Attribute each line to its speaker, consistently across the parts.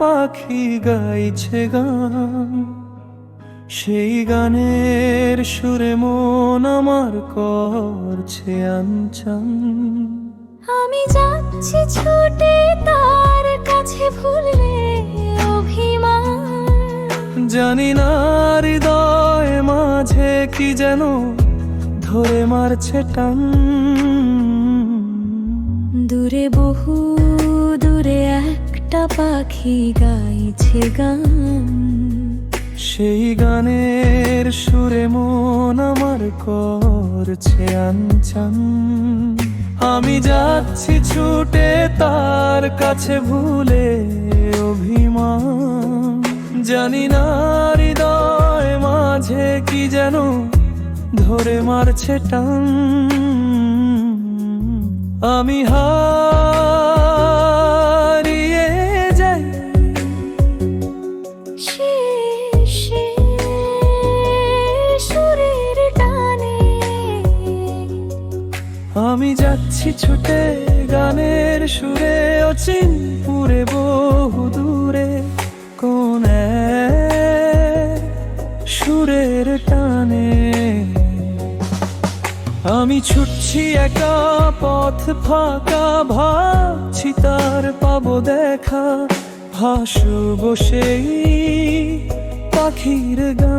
Speaker 1: পাখি গাইছে গান। সেই গানের সুরে মন আমার করছে আঞ্চান
Speaker 2: আমি যাচ্ছি ছুটে তার কাছে ভুললে অভিমান।
Speaker 1: জানি না হৃদয় মাঝে কি যেন ধরে মারছে টান।
Speaker 2: দূরে বহু দূরে একটা পাখি গাইছে গান।
Speaker 1: সেই গানের সুরে মন আমার করছে আনচান আমি যাচ্ছি ছুটে তার কাছে ভুলে অভিমান। জানি না হৃদয় মাঝে কি যেন ধরে মারছে টান। আমি হারিয়ে আমি যাচ্ছি ছুটে গানের সুরে অচিন পুরে বহু দূরে কোন সুরের টানে। আমি ছুটছি একা, পথ ফাঁকা, ভাবছি তার পাবো দেখা। ভাসব বসেই পাখির গানে।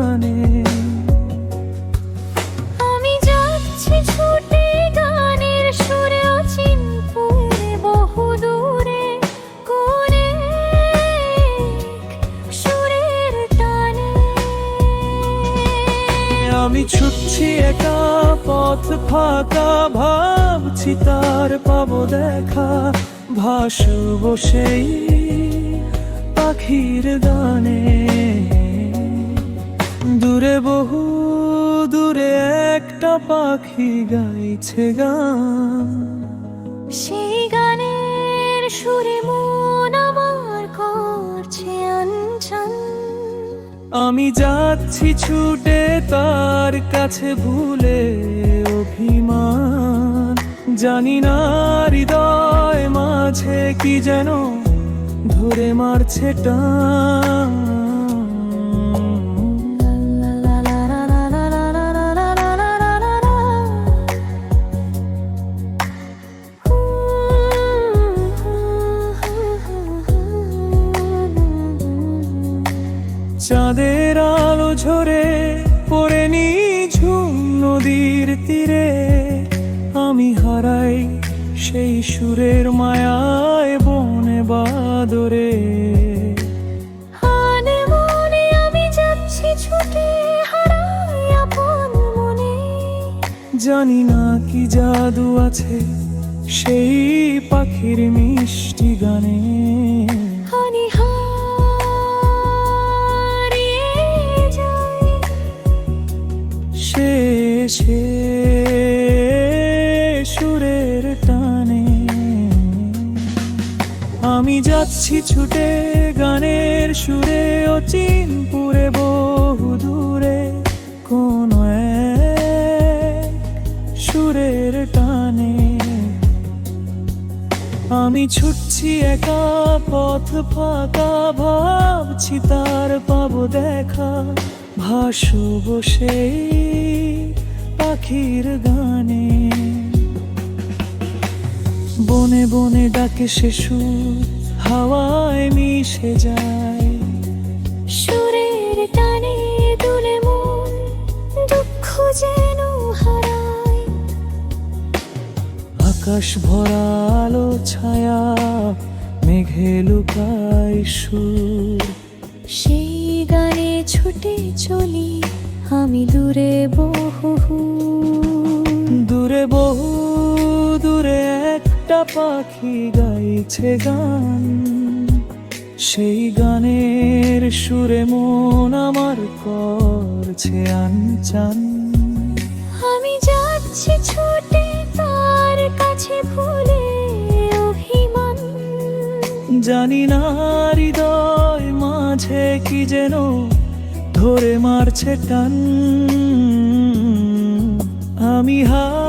Speaker 1: ফাঁকা ভাবছি তার পাবো দেখা, ভাসব সেই পাখির গানে দূরে বহু দূরে একটা পাখি গাইছে গান।
Speaker 2: সেই গানের সুরে
Speaker 1: আমি যাচ্ছি ছুটে তার কাছে ভুলে অভিমান। জানি না হৃদয় মাঝে কি যেন ধরে মারছে টান। চাঁদের আলো ঝরে পড়ে ঝুম নদীর তীরে আমি হারাই সেই সুরের মায়ায় বনে বাদরে। জানি না কি জাদু আছে সেই পাখির মিষ্টি গানে।
Speaker 2: হানি হারিয়ে
Speaker 1: শেষে সুরের টানে। আমি যাচ্ছি ছুটে গানের সুরে অচিন পুরে বহু দূরে। কোন সুরের টানে। আমি ছুটছি একা, পথ ফাঁকা, ভাবছি তার পাবো দেখা। ভাসব সেই পাখির গানে। বনে বনে ডাকে সে সুর হাওয়ায় মিশে যায়।
Speaker 2: সুরের টানে দুলে মন দুঃখ যেন হারায়।
Speaker 1: আকাশ ভরা আলো ছায়া মেঘে লুকায় সুর।
Speaker 2: সেই গানে ছুটে চলি আমি দূরে বহু
Speaker 1: পাখি গাইছে গান। সেই গানের সুরে মন আমার করছে আনচান।
Speaker 2: আমি যাচ্ছি ছুটে তার কাছে ভুলে অভিমান।
Speaker 1: জানি না হৃদয় মাঝে কি যেন ধরে মারছে টান। আমি হা